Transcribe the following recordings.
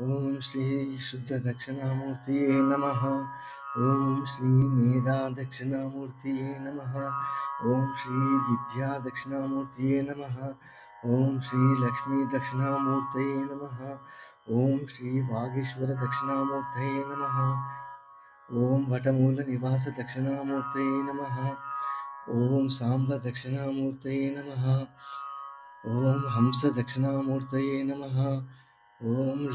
ओम श्री शुद्धदक्षिणामूर्तये नमः। ओम श्री मेधादक्षिणामूर्तये नमः। ओम श्री विद्यादक्षिणामूर्तये नमः। ओम श्री लक्ष्मीदक्षिणामूर्तये नमः। ओम श्री वागीश्वरदक्षिणामूर्तये नमः। ॐ वटमूलनिवासदक्षिणामूर्तये नमः। ॐ साम्बदक्षिणामूर्तये नमः। दक्षिणा हंसदक्षिणामूर्तये नमः। ओम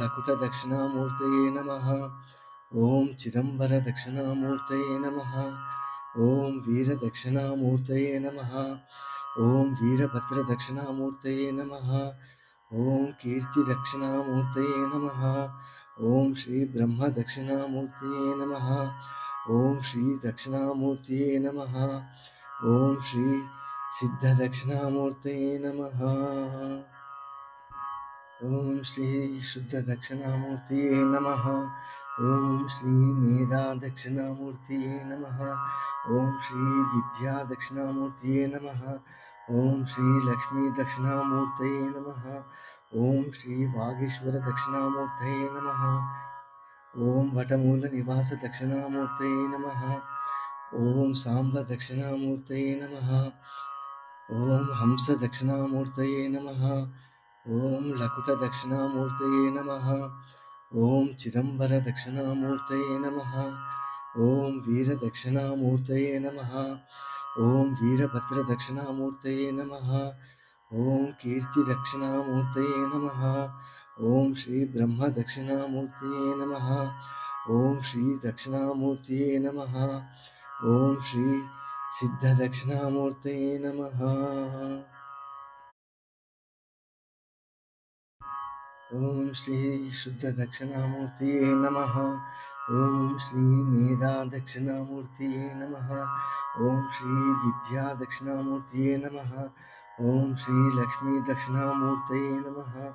ॐ चिदंबर दक्षिणामूर्त नम। चिदम्बरदक्षिणामूर्तये वीर दक्षिणामूर्त नम। ओं वीरभद्र दक्षिणामूर्त नम। ॐ कीर्ति दक्षिणामूर्त नम श्रीब्रह्मदक्षिणामूर्तये श्री ब्रह्म दक्षिणामूर्त नम। ओं श्री सिद्धदक्षिणामूर्त नम। ओम श्री शुद्ध दक्षिणाूर्तिये नमः। ओम श्री मेधा दक्षिणाूर्तिये नमः। ओम श्री विद्यादक्षिणामूर्तये नमः। ओम श्री लक्ष्मीदक्षिणामूर्तये नमः। ओम श्री नम नमः। ॐ वटमूलनिवासदक्षिणामूर्तये नमः। ॐ साम्बदक्षिणामूर्तये नमः। दक्षिणा हंसदक्षिणामूर्तये नमः। ओम ॐ चिदंबर दक्षिणामूर्त नम। चिदम्बरदक्षिणामूर्तये वीर दक्षिणामूर्त नम। ओं वीरभद्र दक्षिणामूर्त नम। ॐ कीर्ति दक्षिणामूर्त नम श्रीब्रह्मदक्षिणामूर्तये श्री ब्रह्म दक्षिणामूर्त नम। ओं श्री सिद्धदक्षिणामूर्त नम। ओम श्री शुद्ध दक्षिणामूर्ति नम। ओम श्री मेधा दक्षिणामूर्ति नम। ओम श्री विद्या दक्षिणामूर्ति नम। ओम श्री लक्ष्मी दक्षिणामूर्त नम।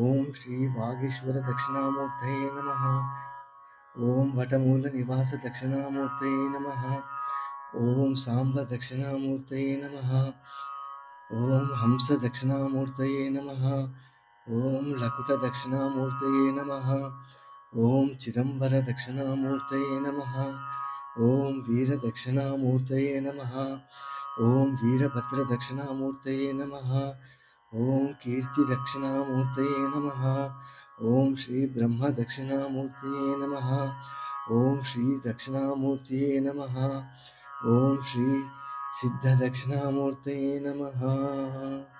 ओम श्री वागीश्वर दक्षिणामूर्त नम। ओम भटमूल निवास दक्षिणामूर्त नम। ओम सांब दक्षिणामूर्त नम। ओम हंस दक्षिणामूर्त नम। ओम ॐ चिदंबर दक्षिणामूर्त नम। चिदम्बरदक्षिणामूर्तये वीर दक्षिणामूर्त नम। ओं वीरभद्र दक्षिणामूर्त नम। ॐ कीर्ति दक्षिणामूर्त नम श्रीब्रह्मदक्षिणामूर्तये श्री ब्रह्म दक्षिणामूर्त नम। ओं श्री सिद्धदक्षिणामूर्त नम।